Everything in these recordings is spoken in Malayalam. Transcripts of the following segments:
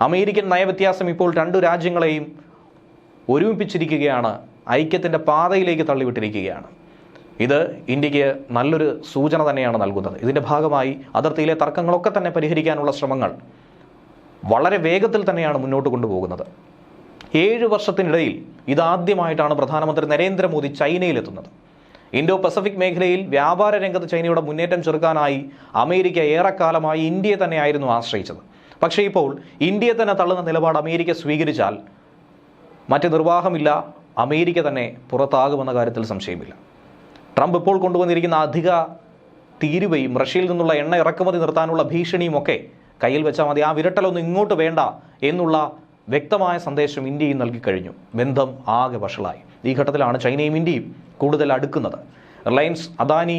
അമേരിക്കൻ നയവ്യത്യാസം ഇപ്പോൾ രണ്ടു രാജ്യങ്ങളെയും ഒരുമിപ്പിച്ചിരിക്കുകയാണ്. ഐക്യത്തിന്റെ പാതയിലേക്ക് തള്ളിവിട്ടിരിക്കുകയാണ്. ഇത് ഇന്ത്യയ്ക്ക് നല്ലൊരു സൂചന തന്നെയാണ് നൽകുന്നത്. ഇതിന്റെ ഭാഗമായി അതിർത്തിയിലെ തർക്കങ്ങളൊക്കെ തന്നെ പരിഹരിക്കാനുള്ള ശ്രമങ്ങൾ വളരെ വേഗത്തിൽ തന്നെയാണ് മുന്നോട്ട് കൊണ്ടുപോകുന്നത്. ഏഴ് വർഷത്തിനിടയിൽ ഇതാദ്യമായിട്ടാണ് പ്രധാനമന്ത്രി നരേന്ദ്രമോദി ചൈനയിലെത്തുന്നത്. ഇൻഡോ പസഫിക് മേഖലയിൽ വ്യാപാര രംഗത്ത് ചൈനയുടെ മുന്നേറ്റം ചെറുക്കാനായി അമേരിക്ക ഏറെക്കാലമായി ഇന്ത്യയെ തന്നെയായിരുന്നു ആശ്രയിച്ചത്. പക്ഷേ ഇപ്പോൾ ഇന്ത്യയെ തന്നെ തള്ളുന്ന നിലപാട് അമേരിക്ക സ്വീകരിച്ചാൽ മറ്റ് നിർവാഹമില്ല അമേരിക്ക തന്നെ പുറത്താകുമെന്ന കാര്യത്തിൽ സംശയമില്ല. ട്രംപ് ഇപ്പോൾ കൊണ്ടുവന്നിരിക്കുന്ന അധിക തീരുവയും റഷ്യയിൽ നിന്നുള്ള എണ്ണ ഇറക്കുമതി നിർത്താനുള്ള ഭീഷണിയും ഒക്കെ കയ്യിൽ വെച്ചാൽ മതി. ആ വിരട്ടലൊന്നും ഇങ്ങോട്ട് വേണ്ട എന്നുള്ള വ്യക്തമായ സന്ദേശം ഇന്ത്യയും നൽകിക്കഴിഞ്ഞു ബന്ധം ആകെ വഷളായി. ഈ ഘട്ടത്തിലാണ് ചൈനയും ഇന്ത്യയും കൂടുതൽ അടുക്കുന്നത്. Reliance Adani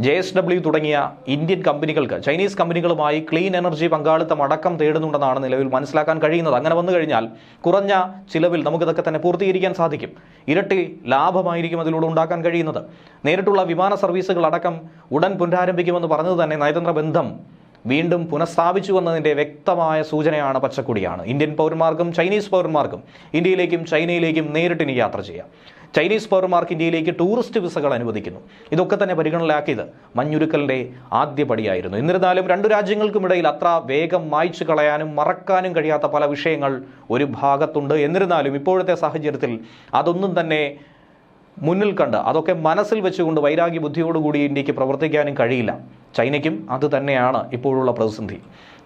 J S W തുടങ്ങിയ ഇന്ത്യൻ കമ്പനികൾക്ക് ചൈനീസ് കമ്പനികളുമായി ക്ലീൻ എനർജി പങ്കാളിത്തം അടക്കം തേടുന്നുണ്ടെന്നാണ് നിലവിൽ മനസ്സിലാക്കാൻ കഴിയുന്നത്. അങ്ങനെ വന്നു കഴിഞ്ഞാൽ കുറഞ്ഞ ചിലവിൽ നമുക്കിതൊക്കെ തന്നെ പൂർത്തീകരിക്കാൻ സാധിക്കും. ഇരട്ടി ലാഭമായിരിക്കും അതിലൂടെ ഉണ്ടാക്കാൻ കഴിയുന്നത്. നേരിട്ടുള്ള വിമാന സർവീസുകൾ അടക്കം ഉടൻ പുനരാരംഭിക്കുമെന്ന് പറഞ്ഞത് തന്നെ നയതന്ത്ര ബന്ധം വീണ്ടും പുനഃസ്ഥാപിച്ചു എന്നതിന്റെ വ്യക്തമായ സൂചനയാണ് പച്ചക്കുടിയാണ്. ഇന്ത്യൻ പൗരന്മാർക്കും ചൈനീസ് പൗരന്മാർക്കും ഇന്ത്യയിലേക്കും ചൈനയിലേക്കും നേരിട്ടിനി യാത്ര ചെയ്യാം. ചൈനീസ് പൗരന്മാർക്ക് ഇന്ത്യയിലേക്ക് ടൂറിസ്റ്റ് വിസകൾ അനുവദിക്കുന്നു. ഇതൊക്കെ തന്നെ പരിഗണനയിലാക്കിയത് മഞ്ഞുരുക്കലിന്റെ ആദ്യപടിയായിരുന്നു എന്നിരുന്നാലും രണ്ടു രാജ്യങ്ങൾക്കുമിടയിൽ അത്ര വേഗം മായ്ച്ചു കളയാനും മറക്കാനും കഴിയാത്ത പല വിഷയങ്ങൾ ഒരു ഭാഗത്തുണ്ട്. എന്നിരുന്നാലും ഇപ്പോഴത്തെ സാഹചര്യത്തിൽ അതൊന്നും തന്നെ മുന്നിൽ കണ്ട് അതൊക്കെ മനസ്സിൽ വെച്ചുകൊണ്ട് വൈരാഗ്യ ബുദ്ധിയോടുകൂടി ഇന്ത്യയ്ക്ക് പ്രവർത്തിക്കാനും കഴിയില്ല. ചൈനയ്ക്കും അത് തന്നെയാണ് ഇപ്പോഴുള്ള പ്രതിസന്ധി.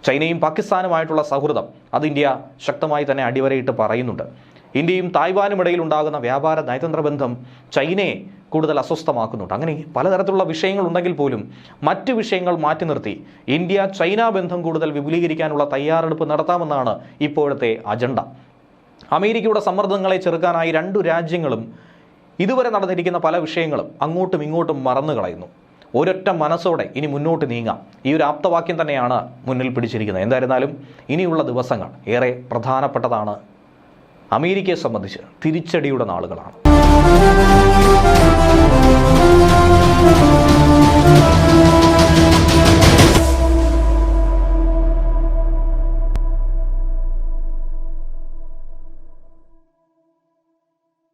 ചൈനയും പാകിസ്ഥാനുമായിട്ടുള്ള സൗഹൃദം അത് ഇന്ത്യ ശക്തമായി തന്നെ അടിവരയിട്ട് പറയുന്നുണ്ട്. ഇന്ത്യയും തായ്വാനും ഇടയിൽ ഉണ്ടാകുന്ന വ്യാപാര നയതന്ത്ര ബന്ധം ചൈനയെ കൂടുതൽ അസ്വസ്ഥമാക്കുന്നുണ്ട്. അങ്ങനെ പലതരത്തിലുള്ള വിഷയങ്ങൾ ഉണ്ടെങ്കിൽ പോലും മറ്റ് വിഷയങ്ങൾ മാറ്റി നിർത്തി ഇന്ത്യ ചൈന ബന്ധം കൂടുതൽ വിപുലീകരിക്കാനുള്ള തയ്യാറെടുപ്പ് നടത്താമെന്നാണ് ഇപ്പോഴത്തെ അജണ്ട. അമേരിക്കയുടെ സമ്മർദ്ദങ്ങളെ ചെറുക്കാനായി രണ്ടു രാജ്യങ്ങളും ഇതുവരെ നടന്നിരിക്കുന്ന പല വിഷയങ്ങളും അങ്ങോട്ടും ഇങ്ങോട്ടും മറന്നു കളയുന്നു. ഒരൊറ്റ മനസ്സോടെ ഇനി മുന്നോട്ട് നീങ്ങാം. ഈ ഒരു ആപ്തവാക്യം തന്നെയാണ് മുന്നിൽ പിടിച്ചിരിക്കുന്നത്. എന്തായിരുന്നാലും ഇനിയുള്ള ദിവസങ്ങൾ ഏറെ പ്രധാനപ്പെട്ടതാണ് അമേരിക്കയെ സംബന്ധിച്ച് തിരിച്ചടിയുടെ നാളുകളാണ്.